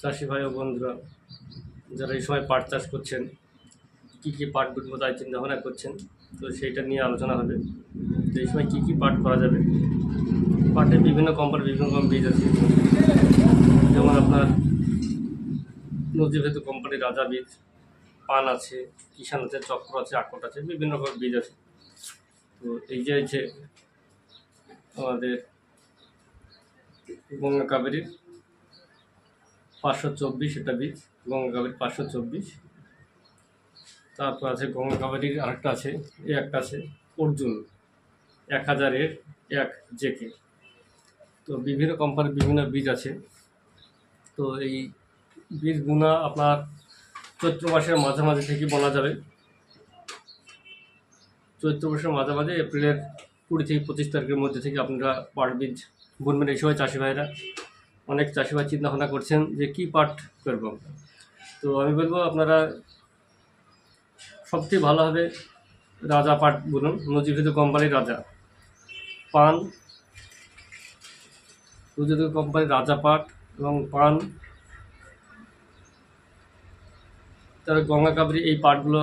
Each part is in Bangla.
চাষি ভাই ও বন্ধুরা যারা এই সময় পাট চাষ করছেন, কী কী পাট বুনবো তাই চিন্তা ভাবনা করছেন, তো সেইটা নিয়ে আলোচনা হবে। তো এই সময় কী কী পাট করা যাবে? পাটের বিভিন্ন কোম্পানির বিভিন্ন রকম বীজ আছে। যেমন আপনার নজিভেতু কোম্পানির রাজা বীজ, পান আছে, কিষান আছে, চক্র আছে আকট আছে, বিভিন্ন রকম বীজ আছে। তো এই যে আমাদের গঙ্গা কাবেরীর পাঁচশো চব্বিশ এটা বীজ গঙ্গা কাবেরী পাঁচশো চব্বিশ। তারপর আছে গঙ্গা কাবেরীর আরেকটা আছে এই একটা আছে অর্জুন, এক হাজারের এক জেকে। তো বিভিন্ন কোম্পানির বিভিন্ন বীজ আছে। তো এই বীজ গুণা আপনার চৈত্র মাসের মাঝামাঝি থেকে বলা যাবে। চৈত্র মাসের মাঝামাঝি এপ্রিলের কুড়ি থেকে পঁচিশ তারিখের মধ্যে থেকে আপনারা পাট বীজ বুনবেন। এই সময় চাষি ভাইরা অনেক চাষি ভাই চিন্তা ভাবনা করছেন যে কী পাট করব। তো আমি বলব আপনারা সবচেয়ে ভালো হবে রাজা পাট বলুন নজিভিত কোম্পানির রাজা পান। নজিভিত কোম্পানির রাজা পাট এবং পান। তারপরে গঙ্গা কাবরি এই পাটগুলো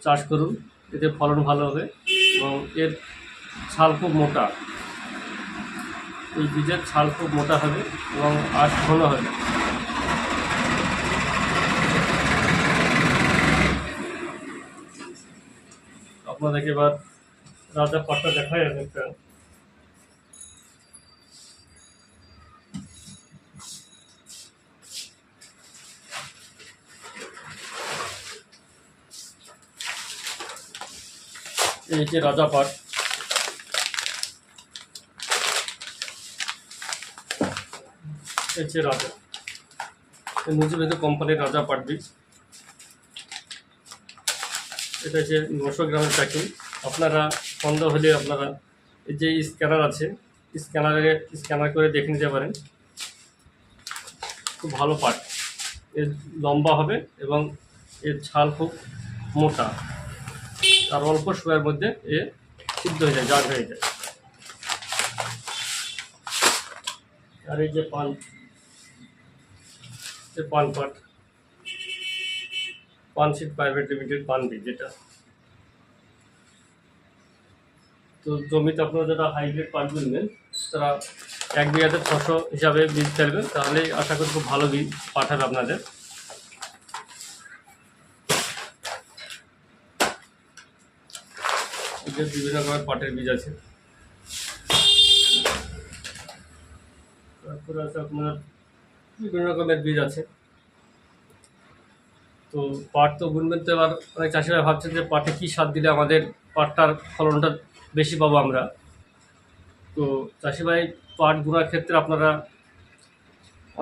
চাষ করুন, এতে ফলন ভালো হবে এবং এর ছাল খুব মোটা। এই বীজের ছাল খুব মোটা হবে এবং আশ ঘন হবে আপনাদেরকে এবার রাজা পাটটা দেখা যাবে একটা। এই যে রাজা পাট। এই রাজা। এই নজিবেদ কোম্পানির রাজা পাট বীজ এটা হচ্ছে নশো গ্রামের প্যাকিং আপনারা সন্দেহ হলে আপনারা এই যে স্ক্যানার আছে স্ক্যানারে স্ক্যানার করে দেখে নিতে পারেন। খুব ভালো পাট এর লম্বা হবে এবং এর ছাল খুব মোটা। আর অল্প সময়ের মধ্যে এ সিদ্ধ হয়ে যায়, জাগ হয়ে যায়। আর এই যে পান যে পান পাট। পান সিট প্রাইভেট লিমিটেড, পান বীজ যেটা। তো জমিতে আপনারা যারা হাইব্রিড পাট বুনবেন, তারা এক বিঘাতে ছশো হিসাবে বীজ ফেলবেন। তাহলে আশা করি খুব ভালো বীজ পাঠাবে আপনাদের। বিভিন্ন রকমের পাটের বীজ আছে। তারপরে আছে আপনার বিভিন্ন রকমের বীজ আছে। তো পাট তো বুনবেন তো এবার অনেক চাষিরা ভাবছেন যে পাটে কী সার দিলে আমাদের পাটটার ফলনটা বেশি পাবো আমরা। তো চাষি ভাই পাট বোনার ক্ষেত্রে আপনারা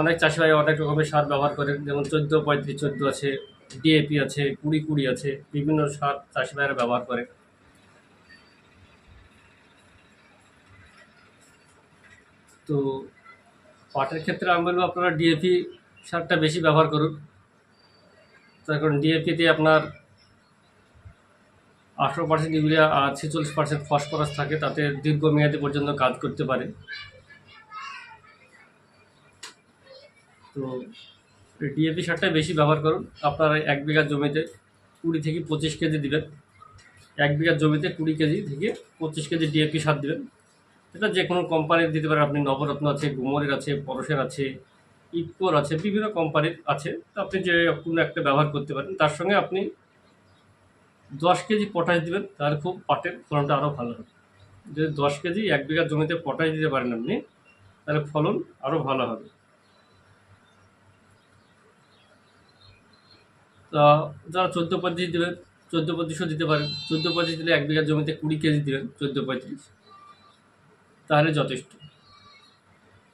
অনেক চাষি ভাই অনেক রকমের সার ব্যবহার করেন, যেমন চোদ্দ, পঁয়ত্রিশ, চোদ্দ আছে ডিএপি আছে, কুড়ি কুড়ি আছে, বিভিন্ন সার চাষি ভাইরা ব্যবহার করে। তো পাটের ক্ষেত্রে আমি বলব আপনারা ডিএপি সারটা বেশি ব্যবহার করুন। তার কারণ ডিএপিতে আপনার আঠেরো পার্সেন্ট ইউরিয়া আর ছেচল্লিশ পার্সেন্ট ফসফরাস থাকে, তাতে দীর্ঘমেয়াদী পর্যন্ত কাজ করতে পারে। তো ডিএপি সারটাই বেশি ব্যবহার করুন। আপনারা এক বিঘা জমিতে কুড়ি থেকে পঁচিশ কেজি দিবেন। এক বিঘা জমিতে কুড়ি কেজি থেকে পঁচিশ কেজি ডিএপি সার দিবেন। এটা যে কোনো কোম্পানির দিতে পারেন। আপনি নবরত্ন আছে, গুমরের আছে, পরশের আছে, ইফকোর আছে, বিভিন্ন কোম্পানির আছে। তো আপনি যে কোনো একটা ব্যবহার করতে পারেন। তার সঙ্গে আপনি দশ কেজি পটাশ দিবেন তাহলে খুব পাটের ফলনটা আরও ভালো হবে। যদি দশ কেজি এক বিঘা জমিতে পটাশ দিতে পারেন আপনি, তাহলে ফলন আরও ভালো হবে। তা যারা চোদ্দ পঁয়ত্রিশ দেবেন, চোদ্দ পঁয়ত্রিশও দিতে পারেন। চোদ্দ পঁয়ত্রিশ দিলে এক বিঘা জমিতে কুড়ি কেজি দিবেন, চোদ্দ পঁয়ত্রিশ। তাহলে যথেষ্ট।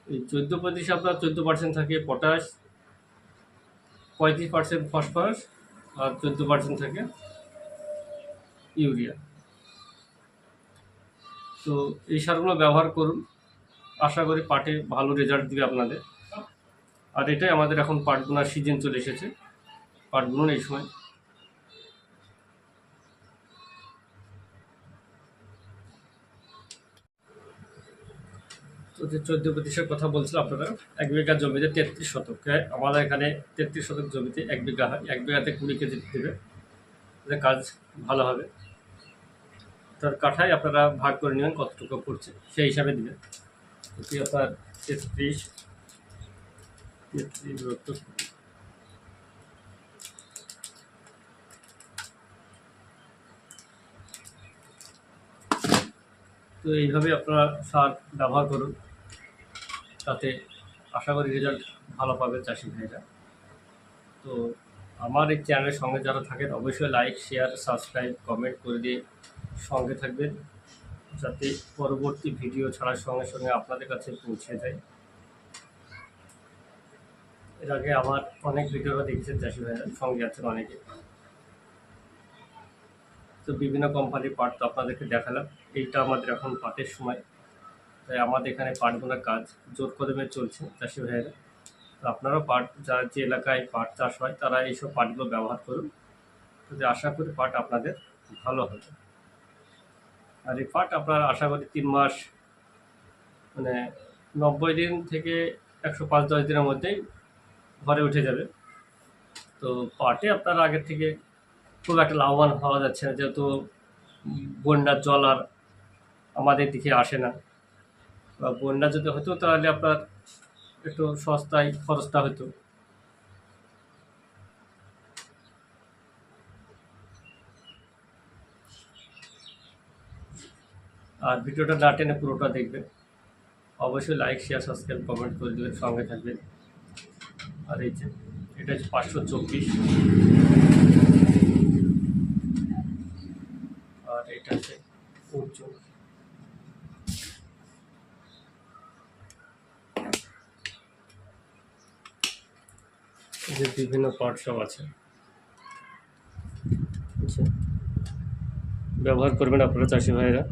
এই চোদ্দ পঁয়ত্রিশে আপনার চোদ্দ পার্সেন্ট থাকে পটাশ পঁয়ত্রিশ পার্সেন্ট ফসফরাস আর চোদ্দ পার্সেন্ট থাকে ইউরিয়া তো এই সারগুলো ব্যবহার করুন। আশা করি পাটে ভালো রেজাল্ট দিবে আপনাদের। আর এটাই আমাদের এখন পাট বোনার সিজন চলে এসেছে। পাট বুনুন এই সময়। চোদ্দ প্রতিশত কথা বলছিলাম আপনারা এক বিঘা জমিতে তেত্রিশ শতক। হ্যাঁ, আমাদের এখানে তেত্রিশ শতক জমিতে এক বিঘা হয় এক বিঘাতে কুড়ি কেজি দেবে। কাজ ভালো হবে। তার কাঠায় আপনারা ভাগ করে নেবেন কতটুকু পড়ছে সেই হিসাবে দেবেন। আপনার তেত্রিশ তেত্রিশ তো এইভাবে আপনারা সার ব্যবহার করুন। তাতে আশা করি রেজাল্ট ভালো পাবে চাষি ভাইরা। তো আমার এই চ্যানেলের সঙ্গে যারা থাকেন, অবশ্যই লাইক শেয়ার সাবস্ক্রাইব কমেন্ট করে দিয়ে সঙ্গে থাকবেন, যাতে পরবর্তী ভিডিও ছাড়ার সঙ্গে সঙ্গে আপনাদের কাছে পৌঁছে যায়। এর আগে আমার অনেক ভিডিও দেখেছেন চাষি ভাইরা, সঙ্গে আছেন অনেকে। তো বিভিন্ন কোম্পানির পার্ট তো আপনাদেরকে দেখালাম, এইটা আমাদের এখন পাটের সময়। তাই আমাদের এখানে পাট পাটগুলোর কাজ জোর কদমে চলছে, চাষি ভাইয়েরা। তো আপনারাও পাট যার যে এলাকায় পাট চাষ হয়, তারা এইসব পাটগুলো ব্যবহার করুন। তাতে আশা করি পাট আপনাদের ভালো হবে। আর এই পাট আপনার আশা করি তিন মাস মানে নব্বই দিন থেকে একশো পাঁচ দশ দিনের মধ্যেই ঘরে উঠে যাবে। তো পাটে আপনার আগের থেকে খুব একটা লাভবান হওয়া যাচ্ছে না, যেহেতু বন্যার জল আর আমাদের দিকে আসে না। বা বন্যা যদি হতো তাহলে আপনার একটু সস্তায় খরচটা হতো। আর ভিডিওটা না টেনে পুরোটা দেখবেন। অবশ্যই লাইক শেয়ার সাবস্ক্রাইব কমেন্ট করে দেবেন, সঙ্গে থাকবেন। আর এই যে, এটা হচ্ছে পাঁচশো চব্বিশ। আর এটা হচ্ছে উজ্জ্বল। যে বিভিন্ন পার্ট সব আছে আচ্ছা। ব্যবহার করবেন আপনারা চাষি ভাইয়েরা